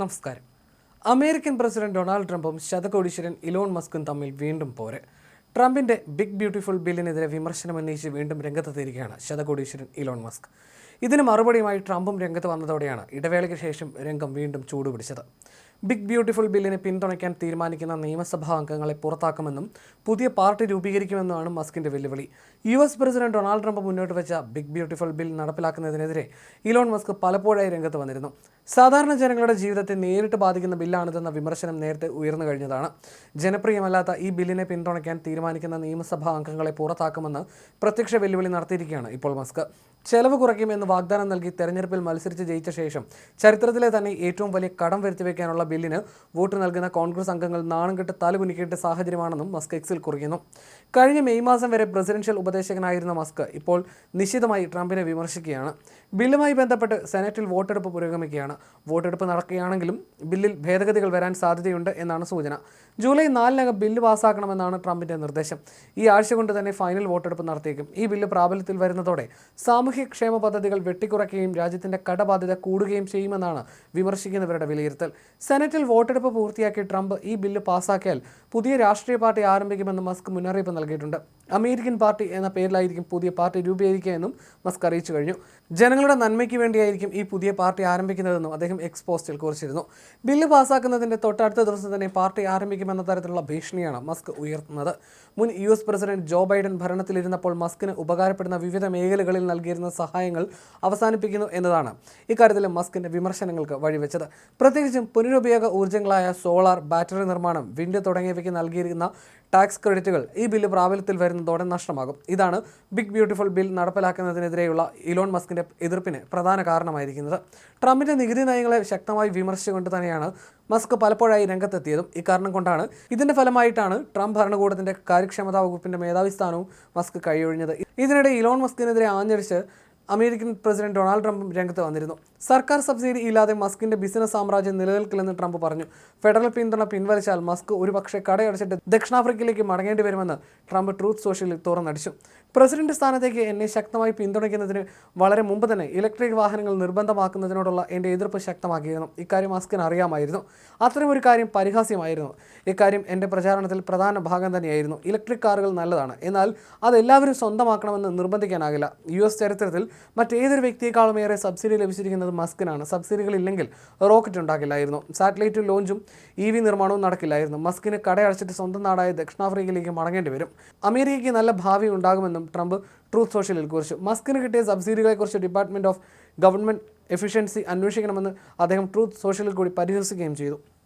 നമസ്കാരം. American president Donald ട്രംപും ശതകോടീശ്വരൻ Elon മസ്കും തമ്മിൽ വീണ്ടും പോര്. ട്രംപിന്റെ ബിഗ് ബ്യൂട്ടിഫുൾ ബില്ലിനെതിരെ വിമർശനം ഉന്നയിച്ച് വീണ്ടും രംഗത്തെത്തിയിരിക്കുകയാണ് ശതകോടീശ്വരൻ ഇലോൺ മസ്ക്. ഇതിന് മറുപടിയുമായി ട്രംപും രംഗത്ത് വന്നതോടെയാണ് ഇടവേളയ്ക്ക് ശേഷം രംഗം വീണ്ടും ചൂടുപിടിച്ചത്. ബിഗ് ബ്യൂട്ടിഫുൾ ബില്ലിനെ പിന്തുണയ്ക്കാൻ തീരുമാനിക്കുന്ന നിയമസഭാ അംഗങ്ങളെ പുറത്താക്കുമെന്നും പുതിയ പാർട്ടി രൂപീകരിക്കുമെന്നുമാണ് മസ്കിന്റെ വെല്ലുവിളി. U S president Donald Trump മുന്നോട്ട് വെച്ച ബിഗ് ബ്യൂട്ടിഫുൾ ബിൽ നടപ്പിലാക്കുന്നതിനെതിരെ ഇലോൺ മസ്ക് പലപ്പോഴായി രംഗത്ത് വന്നിരുന്നു. സാധാരണ ജനങ്ങളുടെ ജീവിതത്തെ നേരിട്ട് ബാധിക്കുന്ന ബില്ലാണിതെന്ന വിമർശനം നേരത്തെ ഉയർന്നു കഴിഞ്ഞതാണ്. ജനപ്രിയമല്ലാത്ത ഈ ബില്ലിനെ പിന്തുണയ്ക്കാൻ തീരുമാനിക്കുന്ന നിയമസഭാ അംഗങ്ങളെ പുറത്താക്കുമെന്ന് പ്രത്യക്ഷ വെല്ലുവിളി നടത്തിയിരിക്കുകയാണ് ഇപ്പോൾ മസ്ക്. ചെലവ് കുറയ്ക്കുമെന്ന് വാഗ്ദാനം നൽകി തെരഞ്ഞെടുപ്പിൽ മത്സരിച്ച് ജയിച്ച ശേഷം ചരിത്രത്തിലെ തന്നെ ഏറ്റവും വലിയ കടം വരുത്തിവെക്കാനുള്ള ബില്ലിന് വോട്ട് നൽകുന്ന കോൺഗ്രസ് അംഗങ്ങൾ നാണം കെട്ട് തലകുനിക്കേണ്ട സാഹചര്യമാണെന്നും മസ്ക് എക്സിൽ കുറിക്കുന്നു കഴിഞ്ഞ മെയ് മാസം വരെ പ്രസിഡൻഷ്യൽ ഉപദേശകനായിരുന്ന മസ്ക് ഇപ്പോൾ നിശ്ചിതമായി ട്രംപിനെ വിമർശിക്കുകയാണ്. ബില്ലുമായി ബന്ധപ്പെട്ട് സെനറ്റിൽ വോട്ടെടുപ്പ് പുരോഗമിക്കുകയാണ്. വോട്ടെടുപ്പ് നടക്കുകയാണെങ്കിലും ബില്ലിൽ ഭേദഗതികൾ വരാൻ സാധ്യതയുണ്ട് എന്നാണ് സൂചന. ജൂലൈ നാലിനകം ബില്ല് പാസ്സാക്കണമെന്നാണ് ട്രംപിന്റെ നിർദ്ദേശം. ഈ ആഴ്ച കൊണ്ട് തന്നെ ഫൈനൽ വോട്ടെടുപ്പ് നടത്തിയേക്കും. ഈ ബില്ല് പ്രാബല്യത്തിൽ വരുന്നതോടെ സാമൂഹ്യക്ഷേമ പദ്ധതികൾ വെട്ടിക്കുറയ്ക്കുകയും രാജ്യത്തിന്റെ കടബാധ്യത കൂടുകയും ചെയ്യുമെന്നാണ് വിമർശിക്കുന്നവരുടെ വിലയിരുത്തൽ. സെനറ്റിൽ വോട്ടെടുപ്പ് പൂർത്തിയാക്കി ട്രംപ് ഈ ബില്ല് പാസാക്കിയാൽ പുതിയ രാഷ്ട്രീയ പാർട്ടി ആരംഭിക്കുമെന്ന് മസ്ക് മുന്നറിയിപ്പ് നൽകിയിട്ടുണ്ട്. അമേരിക്കൻ പാർട്ടി എന്ന പേരിലായിരിക്കും പുതിയ പാർട്ടി രൂപീകരിക്കുക എന്നും മസ്ക് അറിയിച്ചു കഴിഞ്ഞു. ജനങ്ങളുടെ നന്മയ്ക്ക് വേണ്ടിയായിരിക്കും ഈ പുതിയ പാർട്ടി ആരംഭിക്കുന്നതെന്നും അദ്ദേഹം എക്സ് പോസ്റ്റിൽ കുറിച്ചിരുന്നു. ബില്ല് പാസാക്കുന്നതിന്റെ തൊട്ടടുത്ത ദിവസം തന്നെ പാർട്ടി ആരംഭിക്കുമെന്ന തരത്തിലുള്ള ഭീഷണിയാണ് മസ്ക് ഉയർത്തുന്നത്. മുൻ U S president Joe Biden ഭരണത്തിലിരുന്നപ്പോൾ മസ്കിന് ഉപകാരപ്പെടുന്ന വിവിധ മേഖലകളിൽ നൽകിയിരുന്ന സഹായങ്ങൾ അവസാനിപ്പിക്കുന്നു എന്നതാണ് ഇക്കാര്യത്തിൽ മസ്കിന്റെ വിമർശനങ്ങൾക്ക് വഴിവെച്ചത്. പ്രത്യേകിച്ചും പുനരുപയോഗ ഊർജങ്ങളായ സോളാർ ബാറ്ററി നിർമ്മാണം വിൻഡ് തുടങ്ങിയവയ്ക്ക് നൽകിയിരിക്കുന്ന ടാക്സ് ക്രെഡിറ്റുകൾ ഈ ബില്ല് പ്രാബല്യത്തിൽ വരുന്നതോടെ നഷ്ടമാകും. ഇതാണ് ബിഗ് ബ്യൂട്ടിഫുൾ ബിൽ നടപ്പിലാക്കുന്നതിനെതിരെയുള്ള ഇലോൺ മസ്കിന്റെ എതിർപ്പിന് പ്രധാന കാരണമായിരിക്കുന്നത്. ട്രംപിന്റെ നികുതി നയങ്ങളെ ശക്തമായി വിമർശിച്ചുകൊണ്ട് തന്നെയാണ് മസ്ക് പലപ്പോഴായി രംഗത്തെത്തിയതും ഇക്കാരണം കൊണ്ടാണ്. ഇതിന്റെ ഫലമായിട്ടാണ് ട്രംപ് ഭരണകൂടത്തിന്റെ കാര്യക്ഷമതാ വകുപ്പിന്റെ മേധാവി സ്ഥാനവും മസ്ക് കഴിയൊഴിഞ്ഞത് ഇതിനിടെ ഇലോൺ മസ്കിനെതിരെ ആഞ്ഞടിച്ച് അമേരിക്കൻ പ്രസിഡന്റ് ഡൊണാൾഡ് ട്രംപ് രംഗത്ത് വന്നിരുന്നു. സർക്കാർ സബ്സിഡി ഇല്ലാതെ മസ്കിന്റെ ബിസിനസ് സാമ്രാജ്യം നിലനിൽക്കില്ലെന്ന് ട്രംപ് പറഞ്ഞു. ഫെഡറൽ പിന്തുണ പിൻവലിച്ചാൽ മസ്ക് ഒരുപക്ഷെ കടയടച്ചിട്ട് ദക്ഷിണാഫ്രിക്കയിലേക്ക് മടങ്ങേണ്ടി വരുമെന്ന് ട്രംപ് ട്രൂത്ത് സോഷ്യലിൽ തുറന്നടിച്ചു. പ്രസിഡന്റ് സ്ഥാനത്തേക്ക് എന്നെ ശക്തമായി പിന്തുണയ്ക്കുന്നതിന് വളരെ മുമ്പ് തന്നെ ഇലക്ട്രിക് വാഹനങ്ങൾ നിർബന്ധമാക്കുന്നതിനോടുള്ള എന്റെ എതിർപ്പ് ശക്തമാക്കിയിരുന്നു. ഇക്കാര്യം മസ്കിന് അറിയാമായിരുന്നു. അത്തരമൊരു കാര്യം പരിഹാസ്യമായിരുന്നു. ഇക്കാര്യം എന്റെ പ്രചാരണത്തിൽ പ്രധാന ഭാഗം തന്നെയായിരുന്നു. ഇലക്ട്രിക് കാറുകൾ നല്ലതാണ്. എന്നാൽ അത് എല്ലാവരും സ്വന്തമാക്കണമെന്ന് നിർബന്ധിക്കാനാകില്ല. യു എസ് ചരിത്രത്തിൽ മറ്റേതൊരു വ്യക്തിയെക്കാളും ഏറെ സബ്സിഡി ലഭിച്ചിരിക്കുന്നത് മസ്കിനാണ്. സബ്സിഡികൾ ഇല്ലെങ്കിൽ റോക്കറ്റ് ഉണ്ടാക്കില്ലായിരുന്നു സാറ്റലൈറ്റ് ലോഞ്ചും ഇ വി നിർമ്മാണവും നടക്കില്ലായിരുന്നു. മസ്കിന് കടയടച്ചിട്ട് സ്വന്തം നാടായ ദക്ഷിണാഫ്രിക്കയിലേക്ക് മടങ്ങേണ്ടി വരും. അമേരിക്കയ്ക്ക് നല്ല ഭാവി ഉണ്ടാകുമെന്നും ട്രംപ് ട്രൂത്ത് സോഷ്യലിൽ കുറിച്ചു. മസ്കിന് കിട്ടിയ സബ്സിഡികളെക്കുറിച്ച് ഡിപ്പാർട്ട്മെന്റ് ഓഫ് ഗവൺമെന്റ് എഫിഷ്യൻസി അന്വേഷിക്കണമെന്ന് അദ്ദേഹം ട്രൂത്ത് സോഷ്യലിൽ കൂടി പരിഹസിക്കുകയും ചെയ്തു.